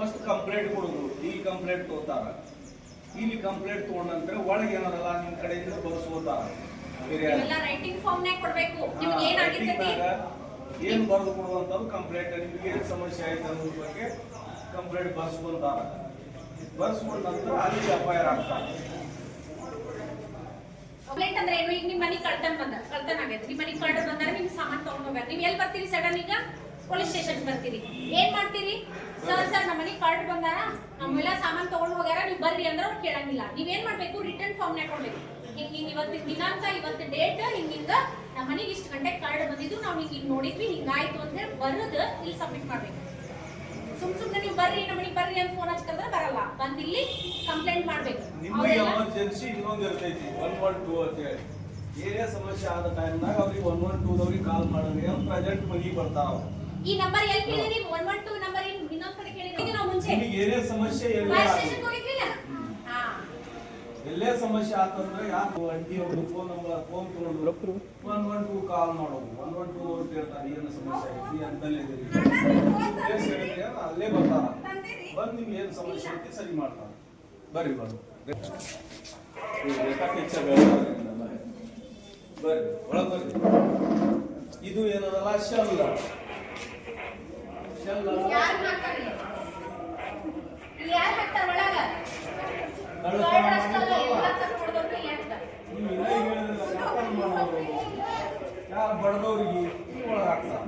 First complaint ಕೊಡೋದು. ಇಲ್ಲಿ complaint ತಗೋತಾರ ಇಲ್ಲಿ ಕಂಪ್ಲೇಂಟ್ ತಗೊಂಡ ನಂತರ ಒಳಗೆ ಏನಾರಲ್ಲ ನಿಮ್ಮ ಕಡೆಯಿಂದ ಬರ್ಸ್ಕೋತಾರ ಬೇರೆ ಎಲ್ಲ ರೈಟಿಂಗ್ ಫಾರ್ಮ್ ನಾಗ ಕೊಡ್ಬೇಕು. ಹಾ, ನಿಮ್ಗೆ ಏನಾಗಿರ್ತೈತಿ writing ನಾಗ ಏನ್ ಬರೆದು ಕೊಡುವಂತದ್ದು ಕಂಪ್ಲೇಂಟ್ ನಿಮ್ಗೆ ಏನ್ ಸಮಸ್ಯೆ ಆಯ್ತು ಅನ್ನೋದ್ರ ಬಗ್ಗೆ ಕಂಪ್ಲೇಂಟ್ ಬರ್ಸ್ಕೊಂತಾರ. ಬರ್ಸ್ಕೊಂಡ ನಂತರ ಅಲ್ಲಿ ಆರ್ ಆಗ್ತಾರೆ. ಕಂಪ್ಲೇಂಟ್ ಅಂದ್ರೆ ಏನು? ಈಗ ನಿಮ್ಮ ಮನೆಗ್ ಕಳ್ತನ ಬಂದ ಕಳ್ತನ ಆಗೈತೆ. ನಿಮ್ ಮನೆಗ್ ಕಳ್ತನ ಬಂದ್ರೆ ನಿಮ್ ಸಾಮಾನ್ ತಗೊಂಡ್ ಹೋಗ್ಬೇಕು ನೀವ್ ಎಲ್ಲಿ ಬರ್ತೀರಿ ಸಡನ್ ಈಗ? ಪೊಲೀಸ್ ಸ್ಟೇಷನ್ ಬರ್ತೀರಿ. ಏನ್ ಮಾಡ್ತೀರಿ? ಸರ್ ಸರ್ ನಮ್ಮ ಮನೆಗೆ ಕಾರ್ಡ್ ಬಂದಾರ? ನಮ್ಮೆಲ್ಲ ಸಾಮಾನ್ ತಗೊಂಡ್ ಹೋಗ್ಯಾರ ನೀವ್ ಬರ್ರಿ ಅಂದ್ರೆ ಅವ್ರು ಕೇಳಂಗಿಲ್ಲ. ನೀವ್ ಏನ್ ಮಾಡ್ಬೇಕು? ರಿಟರ್ನ್ ಫಾರ್ಮ್ ನೇ ಕೊಡ್ಬೇಕು. ಹಿಂಗೆ ಹಿಂಗ್ ಇವತ್ತಿನ ದಿನಾಂಕ ಇವತ್ತು ಡೇಟ್ ಹಿಂಗಿಂಗ ನಮ್ಮ ಮನೆಗೆ ಇಷ್ಟು ಗಂಟೆ ಕಾರ್ಡ್ ಬಂದಿದ್ದು ನಾವು ಹಿಂಗೆ ಹಿಂಗೆ ನೋಡಿದ್ವಿ ಹಿಂಗಾಯ್ತು ಅಂತ ಹೇಳಿ ಬರೋದು ಇಲ್ಲಿ ಸಬ್ಮಿಟ್ ಮಾಡ್ಬೇಕು. ಸುಮ್ ಸುಮ್ಮನೆ ನೀವು ಬರ್ರಿ ನಮ್ಮ ಮನೆಗೆ ಬರ್ರಿ ಅಂತ ಫೋನ್ ಹಚ್ಕಂದ್ರೆ ಬರಲ್ಲ. ಬಂದು ಇಲ್ಲಿ ಕಂಪ್ಲೇಂಟ್ ಮಾಡ್ಬೇಕು. ನಿಮಗೆ ಎಮರ್ಜೆನ್ಸಿ ಇನ್ನೊಂದು ಇರ್ತೈತಿ ಒನ್ ಒನ್ ಟೂ ಅಂತ ಹೇಳಿ. ಏನೇ ಸಮಸ್ಯೆ ಆದ ಟೈಮ್ನಾಗ ಅವ್ರಿಗೆ ಒನ್ ಒನ್ ಟೂ ದವ್ರಿಗೆ ಕಾಲ್ ಮಾಡಿದ್ರೆ ಪ್ರೆಸೆಂಟ್ ಮನೆಗೆ ಬರ್ತಾವ ಈ ನಂಬರ್ ಎಲ್ಲಿ ಕೇಳಿರಿ? ಒನ್ ಒನ್ ಟೂ ನಂಬರ್ ಇನ್ನೊಂದ್ ಕಡೆ ಕೇಳಿರಿ ನಾವು ಮುಂಚೆ ನಿಮಗೆ ಏನೇ ಸಮಸ್ಯೆ ಎಲ್ಲೇ ಫೈರ್ ಆಗ್ಲಿ, ಹಾ. ಎಲ್ಲೇ ಸಮಸ್ಯೆ ಆತಂದ್ರೆ ಯಾಕೆ ಅಂಟಿ ಅವರು ಫೋನ್ ನಂಬರ್ ಫೋನ್ ತಗೊಂಡು ಒನ್ ಒನ್ ಟೂ ಕಾಲ್ ಮಾಡೋದು. ಒನ್ ಒನ್ ಟೂ ಅಂತ ಹೇಳ್ತಾರೆ ಏನು ಸಮಸ್ಯೆ ಐತಿ ಅಂತಲ್ಲೇ ಇದೀರಿ ಅಲ್ಲೇ ಬರ್ತಾರ. ಬಂದು ನಿಮ್ಗೆ ಏನು ಸಮಸ್ಯೆ ಐತಿ ಸರಿ ಮಾಡ್ತಾರೆ. ಬರ್ರಿ ಬೆಳ್ದಾದ್ರಿಂದ ಬರ್ರಿ. ಒಳಗೆ ಒಳಗ್ ಬರ್ರಿ. ಇದು ಏನದಲ್ಲ ಶಲ್ ಶೆಲ್ ಯಾರ್ ಹಾಕ್ತಾರೆ ಒಳಗ? ಅಷ್ಟಲ್ಲ, ಎಲ್ಲ ಯಾರು ಬಡದವ್ರಿಗೆ ಒಳಗೆ ಹಾಕ್ತಾರೆ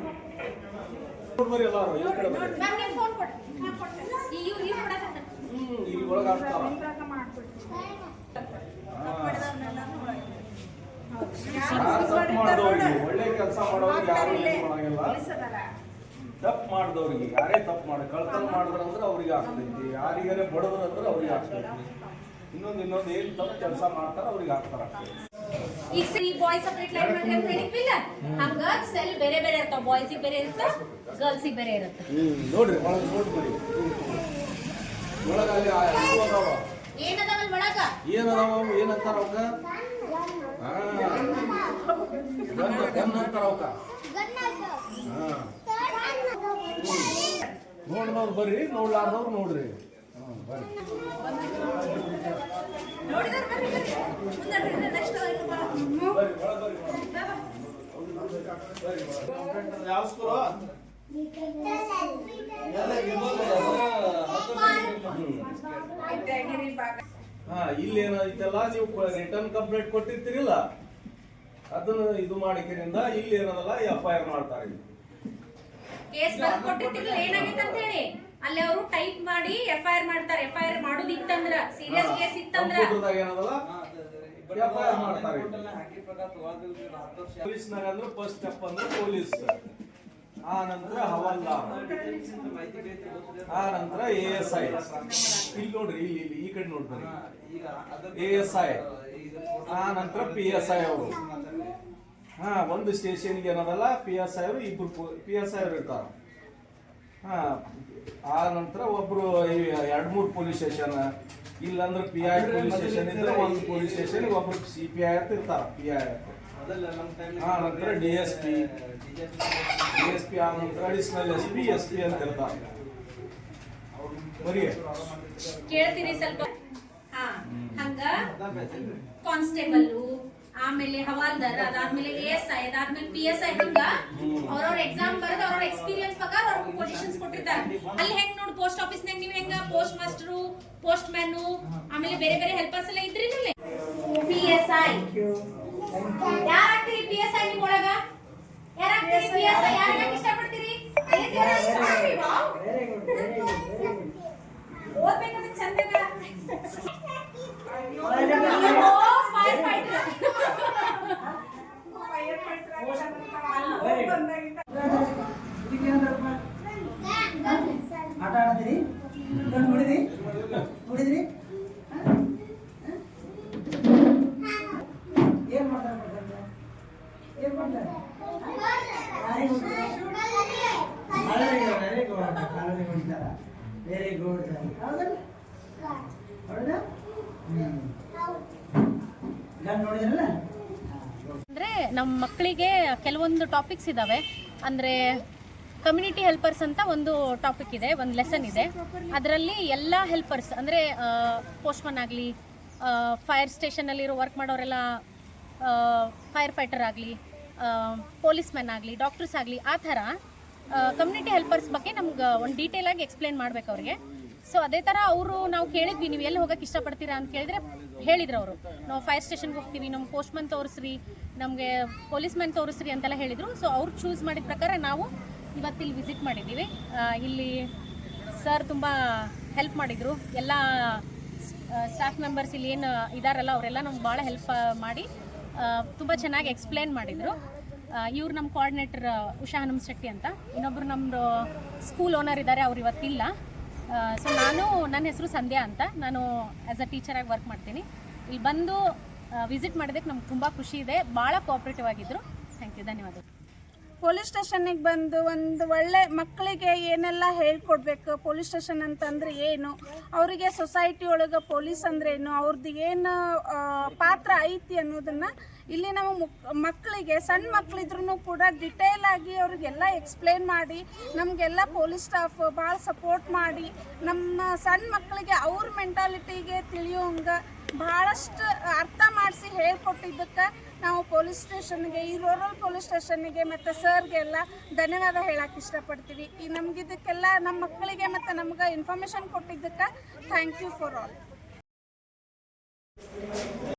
ಬರ್ರಿ ಎಲ್ಲಾರು ಈ ಕಡೆ ಬರ್ರಿ ಮ್ಯಾಮ್ ನೀವು ಫೋನ್ ಕೊಡಿ. ನಾನ್ ಕೊಡ್ತೇನೆ. ಈ ಇವ್ರು ಇವ್ರು ಕೊಡಕತ್ತಾರ. ಹ್ಮ್ ಇಲ್ಲಿ ಒಳಗೆ ಹಾಕ್ತಾರ. ಯಾರು ತಪ್ಪು ಮಾಡಿದವ್ರಿಗೆ? ಒಳ್ಳೆ ಕೆಲಸ ಮಾಡೋರು ಯಾರು ಮಾಡಂಗಿಲ್ಲ. ತಪ್ಪು ಮಾಡಿದವ್ರಿಗೆ ಯಾರೇ ತಪ್ಪು ಮಾಡಿ ಕಳ್ತನ ಮಾಡಿದ್ರು ಅಂದ್ರೆ ಅವ್ರಿಗೆ ಆಗ್ತೈತಿ. ಯಾರಿಗಾರೆ ಬಡದ್ರಂದ್ರೆ ಅವ್ರಿಗೆ ಆಗ್ತೈತಿ. ಇನ್ನೊಂದು ಇನ್ನೊಂದು ಏನು ತಪ್ಪು ಕೆಲಸ ಮಾಡ್ತಾರ ಅವ್ರಿಗೆ ಆಗ್ತಾರ ಈಗ ಸರಿ ಬಾಯ್ಸ್ ಸಪ್ರೇಟ್ ಲೈನ್ ಮಾಡ್ರಿ ಅಂತ ಹೇಳಿದ್ವಿಲ್ಲ ಹಂಗ ಸೆಲ್ ಬೇರೆ ಬೇರೆ ಇರ್ತಾವ. ಬಾಯ್ಸಿಗೆ ಬೇರೆ ಇರುತ್ತ? ಗರ್ಲ್ಸಿಗೆ ಬೇರೆ ಇರುತ್ತೆ? ನೋಡ್ರಿ ಒಳಗೆ ನೋಡ್ರಿ ಒಳಗೆ ಅಲ್ಲಿ ಆ ಇದು ಅದಾವ. ಏನದಾವಲ್ ಒಳಗ? ಏನದಾವ ಏನಂತಾರ ಅವಕ್ಕ? ಹಾ ಗನ್ ಗನ್ ಅಂತಾರ ಅವಕ್ಕ. ನೋಡ್ದವ್ರು ಬರ್ರಿ ನೋಡ್ಲಾರ್ದವ್ರು ನೋಡ್ರಿ. ಹ್ಮ್, ಬರ್ರಿ. ಯಾವ ಸ್ಕೂಲು ಹಾ ಇಲ್ಲಿ ನೀವು ರಿಟರ್ನ್ ಕಂಪ್ಲೇಂಟ್ ಕೊಟ್ಟಿರ್ತೀರಿಲ್ಲ. ಅದನ್ನ ಇದು ಮಾಡಿಕರಿಂದ ಇಲ್ಲಿ ಏನದಲ್ಲ ಎಫ್ ಐ ಆರ್ ಮಾಡ್ತಾರೆ ಇಲ್ಲಿ. ಕೇಸ್ ಬರ್ದು ಕೊಟ್ಟಿರ್ತಿರ್ಲಿಲ್ಲ ಏನಾಗಿತ್ತು ಅಂತ ಹೇಳಿ ಅಲ್ಲಿ ಅವರು ಟೈಪ್ ಮಾಡಿ ಎಫ್ ಐ ಆರ್ ಮಾಡ್ತಾರೆ. ಎಫ್ ಐ ಆರ್ ಮಾಡೋದಿತ್ತಂದ್ರ ಸೀರಿಯಸ್ ಕೇಸ್ ಇತ್ತಂದ್ರ. ಅಂದ್ರೆ ಫಸ್ಟ್ ಸ್ಟೆಪ್ ಅಂದ್ರೆ ಪೊಲೀಸ್. ಆ ನಂತರ ಹವಾಲ್ದಾರ್. ಆ ನಂತರ ಎ ಎಸ್ ಐ ಇಲ್ಲಿ ನೋಡ್ರಿ ಇಲ್ಲಿ ಇಲ್ಲಿ ಈ ಕಡೆ ನೋಡ್ರಿ. ಎ ಎಸ್ ಐ ಆ ನಂತರ ಪಿ ಎಸ್ ಐ ಅವರು. ಹಾ ಒಂದು ಸ್ಟೇಷನ್ಗೆ ಏನದಲ್ಲ ಪಿ ಎಸ್ ಐ ಅವರು ಇಬ್ಬರು ಪಿ ಎಸ್ ಐ ಅವರು ಇರ್ತಾರ. ಹಾ ಆ ನಂತರ ಒಬ್ರು ಎರಡು ಮೂರು ಪೊಲೀಸ್ ಸ್ಟೇಷನ್ ಇಲ್ಲಾಂದ್ರೆ ಪಿ ಐ ಪೊಲೀಸ್ ಸ್ಟೇಷನ್ ಇದ್ರೆ ಒಂದು ಪೊಲೀಸ್ ಸ್ಟೇಷನ್ ಒಬ್ರು ಸಿ ಪಿ ಐ ಅಂತ ಇರ್ತಾರ ಪಿ ಐ ಆ ನಂತರ D S P D S P ಆ ನಂತರ additional S P S P ಅಂತ ಇರ್ತಾರ. ಬರೀ. ಕೇಳ್ತೀರಿ ಸ್ವಲ್ಪ? ಹಾ ಹಂಗ? ಕಾನ್ಸ್ಟೇಬಲ್ ಆಮೇಲೆ ಹವಾಲ್ದಾರ್ ಅದಾದ್ಮೇಲೆ ಎಸ್ ಅದಾದ್ಮೇಲೆ ಪಿ ಎಸ್ ಐ ಹಂಗ ಅವ್ರವ್ರ ಎಕ್ಸಾಮ್ ಬರೋದು ಅವ್ರವ್ರ ಎಕ್ಸ್ಪೀರಿಯನ್ಸ್ ಪ್ರಕಾರ ಅವ್ರ ಪೊಸಿಷನ್ಸ್ ಕೊಟ್ಟಿರ್ತಾರೆ. ಅಲ್ಲಿ ಹೆಂಗ್ ನೋಡಿ ಪೋಸ್ಟ್ ಆಫೀಸ್ ನಾಗ ನೀವ್ ಹೆಂಗ ಪೋಸ್ಟ್ ಮಾಸ್ಟರ್ ಪೋಸ್ಟ್ ಮ್ಯಾನು ಆಮೇಲೆ ಬೇರೆ ಬೇರೆ ಹೆಲ್ಪರ್ಸ್ ಎಲ್ಲ ಇದ್ರಿ ಪಿ ಎಸ್ ಐ ಯಾರಾಗ್ತೀರಿ ಪಿ ಎಸ್ ಐ ನಿಮ್ ಒಳಗ? ಯಾರಾಗ್ತೀರಿ ಪಿ ಎಸ್ ಐ ಯಾರ ಇಷ್ಟ ಪಡ್ತೀರಿ ಫೈರ್ ಫೈಟರ್ ಆಟ ಆಡ್ತೀರಿ ಗಂಡು ಹೊಡಿದ್ರಿ ಹೊಡಿದ್ರಿ ಏನ್ ಮಾಡ್ತಾರೆ ಮಕ್ಕಳು? ಏನ್ ಮಾಡ್ತಾರೆ ಯಾರಿಗೆ ವೆರಿ ಗುಡ್ ವೆರಿ ಗಂಡು ನೋಡಿದ್ರಲ್ಲ? ಅಂದರೆ ನಮ್ಮ ಮಕ್ಕಳಿಗೆ ಕೆಲವೊಂದು ಟಾಪಿಕ್ಸ್ ಇದ್ದಾವೆ ಅಂದರೆ ಕಮ್ಯುನಿಟಿ ಹೆಲ್ಪರ್ಸ್ ಅಂತ ಒಂದು ಟಾಪಿಕ್ ಇದೆ, ಒಂದು ಲೆಸನ್ ಇದೆ. ಅದರಲ್ಲಿ ಎಲ್ಲ ಹೆಲ್ಪರ್ಸ್ ಅಂದರೆ ಪೋಸ್ಟ್ಮನ್ ಆಗಲಿ ಫೈರ್ ಸ್ಟೇಷನಲ್ಲಿರೋ ವರ್ಕ್ ಮಾಡೋರೆಲ್ಲ ಫೈರ್ ಫೈಟರ್ ಆಗಲಿ ಪೊಲೀಸ್ ಮ್ಯಾನ್ ಆಗಲಿ ಡಾಕ್ಟರ್ಸ್ ಆಗಲಿ, ಆ ಥರ ಕಮ್ಯುನಿಟಿ ಹೆಲ್ಪರ್ಸ್ ಬಗ್ಗೆ ನಮ್ಗೆ ಒಂದು ಡೀಟೇಲ್ ಆಗಿ ಎಕ್ಸ್ಪ್ಲೇನ್ ಮಾಡ್ಬೇಕು ಅವ್ರಿಗೆ. ಸೊ ಅದೇ ಥರ ಅವರು ನಾವು ಕೇಳಿದ್ವಿ, ನೀವು ಎಲ್ಲಿ ಹೋಗಕ್ಕೆ ಇಷ್ಟಪಡ್ತೀರಾ ಅಂತ ಕೇಳಿದ್ರೆ ಹೇಳಿದ್ರು ಅವರು. ನಾವು ಫೈರ್ ಸ್ಟೇಷನ್ಗೆ ಹೋಗ್ತೀವಿ ನಮ್ಮ ಪೋಸ್ಟ್ಮನ್ ತೋರಿಸ್ರಿ, ನಮಗೆ ಪೊಲೀಸ್ ಮ್ಯಾನ್ ತೋರಿಸ್ರಿ ಅಂತೆಲ್ಲ ಹೇಳಿದರು. ಸೊ ಅವ್ರು ಚೂಸ್ ಮಾಡಿದ ಪ್ರಕಾರ ನಾವು ಇವತ್ತಿಲ್ಲಿ ವಿಸಿಟ್ ಮಾಡಿದ್ದೀವಿ. ಇಲ್ಲಿ ಸರ್ ತುಂಬ ಹೆಲ್ಪ್ ಮಾಡಿದರು. ಎಲ್ಲ ಸ್ಟಾಫ್ ಮೆಂಬರ್ಸ್ ಇಲ್ಲಿ ಏನು ಇದಾರಲ್ಲ, ಅವರೆಲ್ಲ ನಮ್ಗೆ ಭಾಳ ಹೆಲ್ಪ್ ಮಾಡಿ ತುಂಬ ಚೆನ್ನಾಗಿ ಎಕ್ಸ್ಪ್ಲೇನ್ ಮಾಡಿದರು. ಇವ್ರು ನಮ್ಮ ಕೋಆರ್ಡಿನೇಟರ್ ಉಷಾ ಹನುಮ ಶೆಟ್ಟಿ ಅಂತ. ಇನ್ನೊಬ್ರು ನಮ್ಮದು ಸ್ಕೂಲ್ ಓನರ್ ಇದ್ದಾರೆ ಅವ್ರು ಇವತ್ತಿಲ್ಲ. ಸೊ ನಾನು, ನನ್ನ ಹೆಸರು ಸಂಧ್ಯಾ ಅಂತ. ನಾನು ಆ್ಯಸ್ ಅ ಟೀಚರಾಗಿ ವರ್ಕ್ ಮಾಡ್ತೀನಿ. ಇಲ್ಲಿ ಬಂದು ವಿಸಿಟ್ ಮಾಡಿದ್ದಕ್ಕೆ ನಮ್ಗೆ ತುಂಬ ಖುಷಿ ಇದೆ. ಭಾಳ ಕೋಆಪ್ರೇಟಿವ್ ಆಗಿದ್ದರು ಥ್ಯಾಂಕ್ ಯು ಧನ್ಯವಾದಗಳು. ಪೊಲೀಸ್ ಸ್ಟೇಷನ್ನಿಗೆ ಬಂದು ಒಂದು ಒಳ್ಳೆ ಮಕ್ಕಳಿಗೆ ಏನೆಲ್ಲ ಹೇಳ್ಕೊಡ್ಬೇಕು? ಪೊಲೀಸ್ ಸ್ಟೇಷನ್ ಅಂತಂದ್ರೆ ಏನು? ಅವರಿಗೆ ಸೊಸೈಟಿ ಒಳಗೆ ಪೊಲೀಸ್ ಅಂದ್ರೆ ಏನು? ಅವ್ರದ್ದು ಏನು ಪಾತ್ರ ಐತಿ ಅನ್ನೋದನ್ನ ಇಲ್ಲಿ ನಾವು ಮಕ್ಕಳಿಗೆ, ಸಣ್ಣ ಮಕ್ಕಳಿದ್ರು ಕೂಡ ಡಿಟೇಲ್ ಆಗಿ ಅವ್ರಿಗೆಲ್ಲ ಎಕ್ಸ್ಪ್ಲೇನ್ ಮಾಡಿ, ನಮಗೆಲ್ಲ ಪೊಲೀಸ್ ಸ್ಟಾಫ್ ಭಾಳ ಸಪೋರ್ಟ್ ಮಾಡಿ, ನಮ್ಮ ಸಣ್ಣ ಮಕ್ಕಳಿಗೆ ಅವ್ರ ಮೆಂಟಾಲಿಟಿಗೆ ತಿಳಿಯೋಂಗೆ ಭಾಳಷ್ಟು ಅರ್ಥ ಮಾಡಿಸಿ ಹೇಳ್ಕೊಟ್ಟಿದ್ದಕ್ಕೆ ನಾವು ಪೊಲೀಸ್ ಸ್ಟೇಷನ್ಗೆ, ಈ ರೂರಲ್ ಪೊಲೀಸ್ ಸ್ಟೇಷನ್ಗೆ ಮತ್ತು ಸರ್ಗೆಲ್ಲ ಧನ್ಯವಾದ ಹೇಳಕ್ಕೆ ಇಷ್ಟಪಡ್ತೀವಿ. ಈ ನಮ್ಗೆ ಇದಕ್ಕೆಲ್ಲ ನಮ್ಮ ಮಕ್ಕಳಿಗೆ ಮತ್ತು ನಮ್ಗೆ ಇನ್ಫಾರ್ಮೇಷನ್ ಕೊಟ್ಟಿದ್ದಕ್ಕೆ ಥ್ಯಾಂಕ್ ಯು ಫಾರ್ ಆಲ್